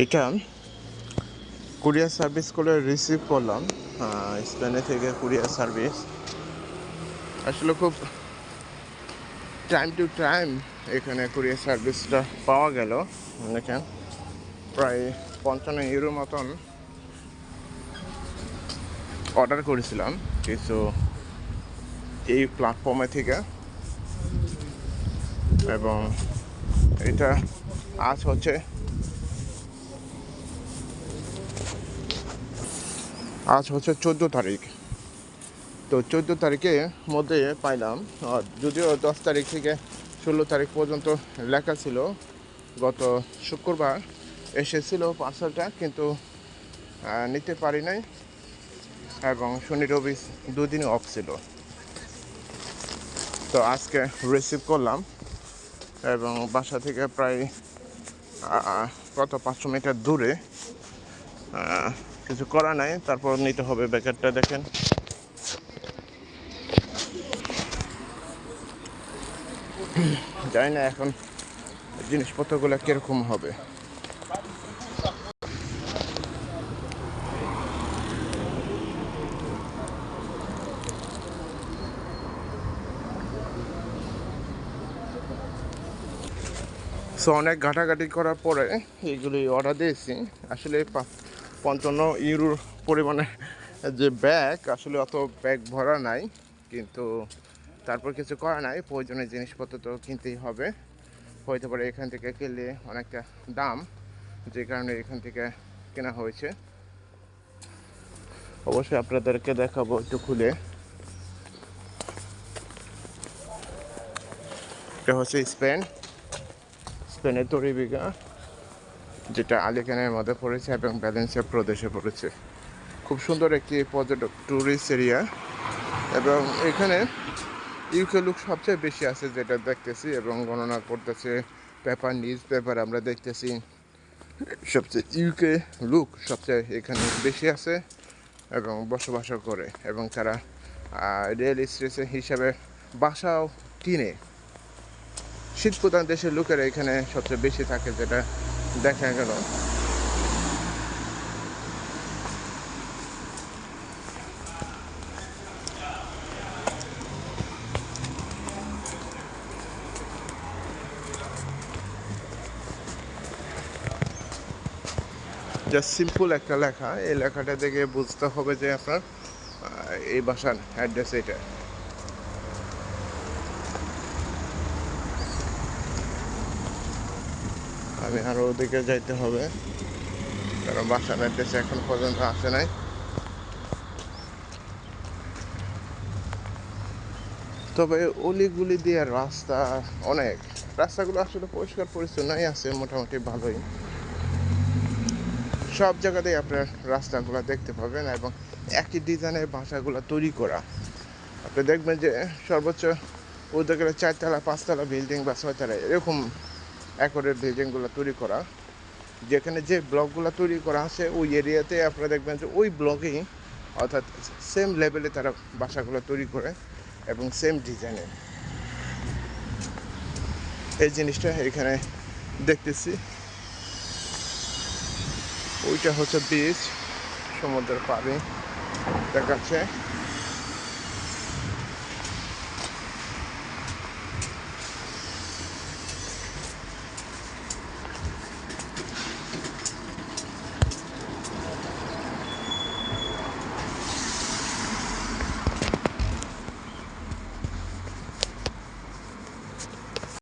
এটা courier service করে receive করলাম স্পেনে থেকে কুরিয়ার সার্ভিস। আসলে খুব টাইম টু টাইম এখানে কুরিয়ার সার্ভিসটা পাওয়া গেল। দেখেন, প্রায় পঞ্চান্ন ইউরো মতন অর্ডার করেছিলাম। কিছু এই প্ল্যাটফর্মে থেকে এবং এটা আজ হচ্ছে আজ হচ্ছে চোদ্দ তারিখ। তো চোদ্দ তারিখের মধ্যে পাইলাম। যদিও দশ তারিখ থেকে ষোলো তারিখ পর্যন্ত লেখা ছিল, গত শুক্রবার এসেছিল পার্সেলটা কিন্তু নিতে পারি নাই এবং শনি রবি দুদিনই অফ ছিল। তো আজকে রিসিভ করলাম এবং বাসা থেকে প্রায় কত পাঁচশো মিটার দূরে কিছু করা নাই, তারপর নিতে হবে ব্যাকেটটা, দেখেন। জানি না এখন জিনিসপত্রগুলো কীরকম হবে। সো অনেক ঘাটাঘাটি করার পরে এগুলি অর্ডার দিয়েছি। আসলে পঞ্চান্ন ইউরোর পরিমাণে যে ব্যাগ, আসলে অত ব্যাগ ভরা নাই, কিন্তু তারপর কিছু করা নাই। প্রয়োজনীয় জিনিসপত্র তো কিনতেই হবে। হইতে পারে এখান থেকে কিনলে অনেকটা দাম, যে কারণে এখান থেকে কেনা হয়েছে। অবশ্যই আপনাদেরকে দেখাবো একটু খুলে। এটা হচ্ছে স্পেন। স্পেনের তরিবিঘা যেটা আলিকানের মধ্যে পড়েছে এবং ব্যালেন্সিয়া প্রদেশে পড়েছে। খুব সুন্দর একটি পর্যটক ট্যুরিস্ট এরিয়া এবং এখানে ইউকে লুক সবচেয়ে বেশি আছে যেটা দেখতেছি এবং গণনা করতেছে পেপার নিউজ পেপার আমরা দেখতেছি। সবচেয়ে ইউকে লুক সবচেয়ে এখানে বেশি আছে এবং বসবাসও করে এবং তারা রিয়েল স্টেশন হিসাবে বাসাও কিনে। শীত প্রধান দেশের লোকেরা এখানে সবচেয়ে বেশি থাকে যেটা দেখা গেল জাস্ট সিম্পল একটা লেখা। এই লেখাটা দেখে বুঝতে হবে যে আপনার এই বাসার অ্যাড্রেস এটা। আমি আরও ওদিকে যাইতে হবে। কারণ বাসার অ্যাড্রেস এখন পর্যন্ত আসে নাই। তবে অলিগুলি দিয়ে রাস্তা অনেক। রাস্তাগুলো আসলে পরিষ্কার পরিচ্ছন্নই আছে, মোটামুটি ভালোই। সব জায়গাতেই আপনার রাস্তাগুলো দেখতে পাবেন এবং একই ডিজাইনের বাসাগুলো তৈরি করা। আপনি দেখবেন যে সর্বোচ্চ ওদের চারতলা, পাঁচতলা বিল্ডিং বা ছয়তলা, এরকম একরের বিল্ডিংগুলো তৈরি করা। যেখানে যে ব্লকগুলো তৈরি করা আছে, ওই এরিয়াতে আপনারা দেখবেন যে ওই ব্লকেই অর্থাৎ সেম লেভেলে তারা বাসাগুলো তৈরি করে এবং সেম ডিজাইনের এই জিনিসটা এখানে দেখতেছি। ওইটা হচ্ছে বীজ সমুদ্রের পাড়ে দেখাচ্ছে।